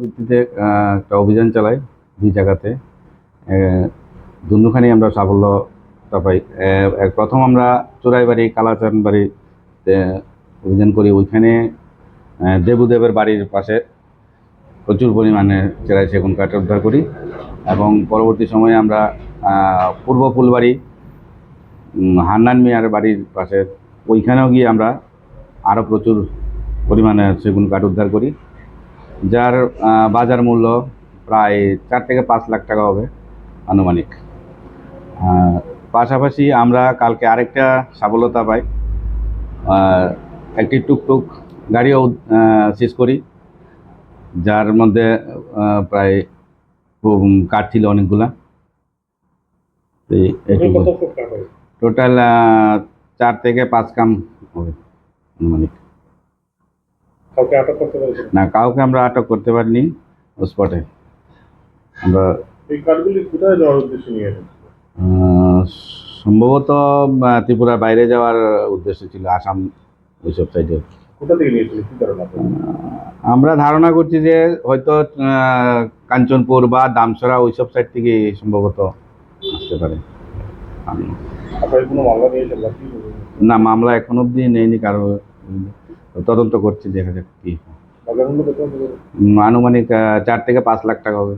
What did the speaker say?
ভিত্তিতে একটা অভিযান চালাই দুই জায়গাতে। দুখানি আমরা সাফল্য পাই। প্রথম আমরা চোরাইবাড়ি কালাচান বাড়িতে অভিযান করি। ওইখানে দেবুদেবের বাড়ির পাশে প্রচুর পরিমাণে চেরাই সেগুন কাঠ উদ্ধার করি এবং পরবর্তী সময়ে আমরা পূর্ব ফুলবাড়ি হান্নান মিয়ার বাড়ির পাশে ওইখানেও গিয়ে আমরা আরও প্রচুর পরিমাণে সেগুন কাঠ উদ্ধার করি। যার বাজার মূল্য প্রায় চার থেকে পাঁচ লাখ টাকা হবে আনুমানিক। পাশাপাশি আমরা কালকে আরেকটা সফলতা পাই। একটি টুকটুক গাড়িও সিজ করি যার মধ্যে প্রায় কাঠ ছিল অনেকগুলা? টোটাল চার থেকে পাঁচ কাম হবে আনুমানিক। কাউকে আটক করতে পেরেছেন? না কাউকে আমরা আটক করতে পারিনি স্পটে আমরা এই কাঠগুলি কোথায় যাওয়ার উদ্দেশ্যে নিয়ে সম্ভবত ত্রিপুরার বাইরে যাওয়ার উদ্দেশ্য ছিল আসাম ওইসব সাইডে কোথা থেকে নিয়েছিলেন? কি কারণ আমরা ধারণা করছি যে হয়তো কাঞ্চনপুর বা দামসরা ওইসব সাইড থেকে সম্ভবত আসতে পারে। কোনো মামলা নিয়েছেন না মামলা এখন অবধি নেইনি কারও তদন্ত করছি দেখা যাক কি আনুমানিক চার থেকে পাঁচ লাখ টাকা হবে।